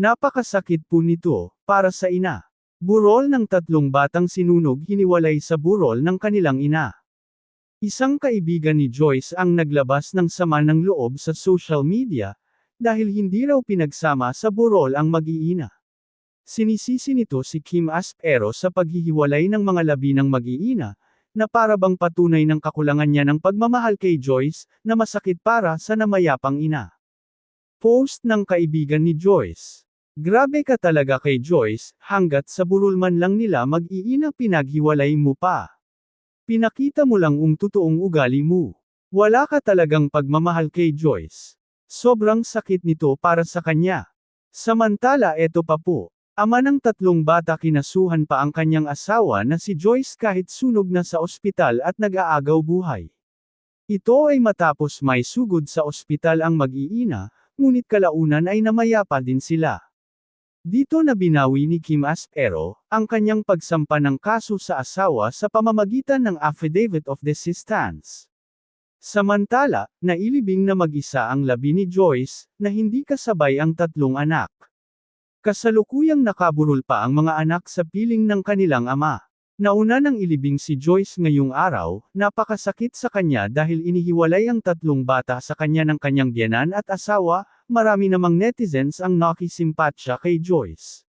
Napakasakit po nito, para sa ina. Burol ng tatlong batang sinunog hiniwalay sa burol ng kanilang ina. Isang kaibigan ni Joyce ang naglabas ng sama ng loob sa social media, dahil hindi raw pinagsama sa burol ang mag-iina. Sinisisi nito si Kim Aspero sa paghihiwalay ng mga labi ng mag-iina, na parabang patunay ng kakulangan niya ng pagmamahal kay Joyce, na masakit para sa namayapang ina. Post ng kaibigan ni Joyce. Grabe ka talaga kay Joyce, hanggat sa burol man lang nila mag-iina pinaghiwalay mo pa. Pinakita mo lang ang totoong ugali mo. Wala ka talagang pagmamahal kay Joyce. Sobrang sakit nito para sa kanya. Samantala eto pa po. Ama ng tatlong bata kinasuhan pa ang kanyang asawa na si Joyce kahit sunog na sa ospital at nag-aagaw buhay. Ito ay matapos may sugod sa ospital ang mag-iina, ngunit kalaunan ay namayapa din sila. Dito na binawi ni Kim Aspero, ang kanyang pagsampa ng kaso sa asawa sa pamamagitan ng Affidavit of Desistance. Samantala, nailibing na mag-isa ang labi ni Joyce, na hindi kasabay ang tatlong anak. Kasalukuyang nakaburol pa ang mga anak sa piling ng kanilang ama. Nauna nang ilibing si Joyce ngayong araw, napakasakit sa kanya dahil inihiwalay ang tatlong bata sa kanya ng kanyang biyanan at asawa, marami namang netizens ang nakisimpatsya kay Joyce.